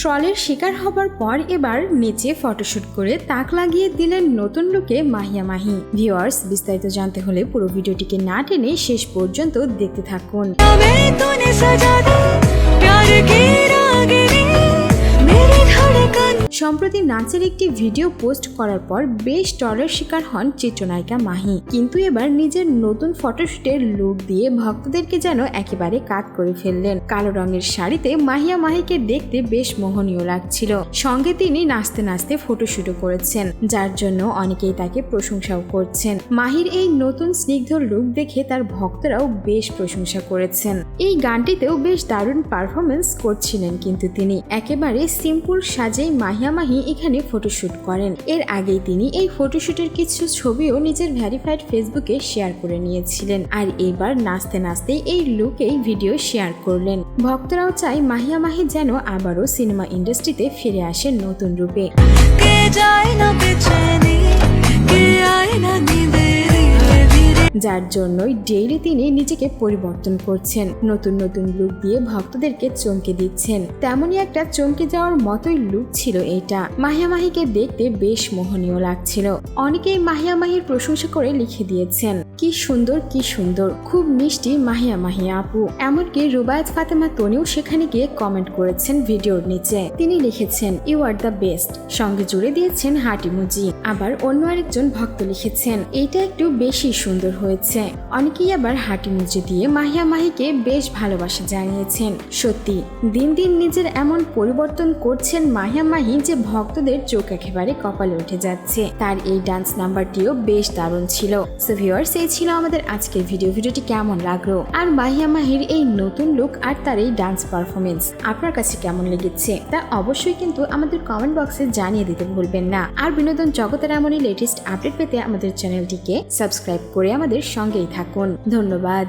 ট্রলের শিকার হবার পর এবার নিচে ফটোশুট করে তাক লাগিয়ে দিলেন নতুন লুকে মাহিয়া মাহি। ভিউয়ার্স বিস্তারিত জানতে হলে পুরো ভিডিওটিকে না টেনে শেষ পর্যন্ত দেখতে থাকুন। সম্প্রতি নাচের একটি ভিডিও পোস্ট করার পর বেশ ট্রলের শিকার হন চিত্রনায়িকা মাহি। কিন্তু এবার নিজের নতুন ফটোশুটের লুক দিয়ে ভক্তদেরকে যেন একেবারে কাত করে ফেললেন। কালো রঙের শাড়িতে মাহিয়া মাহিকে দেখতে বেশ মোহনীয় লাগছিল। সঙ্গে তিনি নাচতে নাচতে ফটোশুটও করেছেন, যার জন্য অনেকেই তাকে প্রশংসাও করছেন। মাহির এই নতুন স্নিগ্ধ লুক দেখে তার ভক্তরাও বেশ প্রশংসা করেছেন। এই গানটিতেও বেশ দারুণ পারফরমেন্স করছিলেন কিন্তু তিনি। একেবারে সিম্পল সাজেই মাহিয়া মাহি এখানে ফটোশ্যুট করেন। এর আগেই তিনি এই ফটোশ্যুটের কিছু ছবিও নিজের ভ্যারিফাইড ফেসবুকে শেয়ার করে নিয়েছিলেন। আর এবার নাচতে নাচতে এই লুকেই ভিডিও শেয়ার করলেন। ভক্তরাও চায় মাহিয়া মাহি যেন আবারও সিনেমা ইন্ডাস্ট্রিতে ফিরে আসেন নতুন রূপে। যায় না যার জন্যই ডেইলি তিনি নিজেকে পরিবর্তন করছেন। নতুন নতুন লুক দিয়ে ভক্তদেরকে চমকে দিচ্ছেন। তেমনই একটা চমকে যাওয়ার মতোই লুক ছিল এটা। মাহিয়া মাহিকে দেখতে বেশ মোহনীয় লাগছিল। অনেকেই মাহিয়া মাহির প্রশংসা করে লিখে দিয়েছেন। সুন্দর, কি সুন্দর, খুব মিষ্টি, মাহিয়া মাহিয়া আপু। এমনকি রুবায়ত ফাতেমা তনিও সেখানে গিয়ে কমেন্ট করেছেন ভিডিওর নিচে। তিনি লিখেছেন ইউ আর দ্য বেস্ট সঙ্গে জুড়ে দিয়েছেন হার্ট ইমোজি আবার অন্য আরেকজন ভক্ত লিখেছেন, এইটা একটু বেশি সুন্দর হয়েছে। অনেকেই আবার হার্ট ইমোজি দিয়ে মাহিয়া মাহিকে বেশ ভালোবাসা জানিয়েছেন। সত্যি, দিন দিন নিজের এমন পরিবর্তন করছেন মাহিয়া মাহি যে ভক্তদের চোখ একেবারে কপালে উঠে যাচ্ছে। তার এই ডান্স নাম্বারটিও বেশ দারুণ ছিল। সো ভিউয়ার্স এই ছিল আমাদের আজকের ভিডিও ভিডিওটি কেমন লাগল? আর মাহিয়া মাহির এই নতুন লুক আর তার এই ডান্স পারফরমেন্স আপনার কাছে কেমন লেগেছে? তা অবশ্যই কিন্তু আমাদের কমেন্ট বক্সে জানিয়ে দিতে ভুলবেন না। আর বিনোদন জগতের এমনই লেটেস্ট আপডেট পেতে আমাদের চ্যানেলটিকে সাবস্ক্রাইব করে আমাদের সঙ্গেই থাকুন। ধন্যবাদ।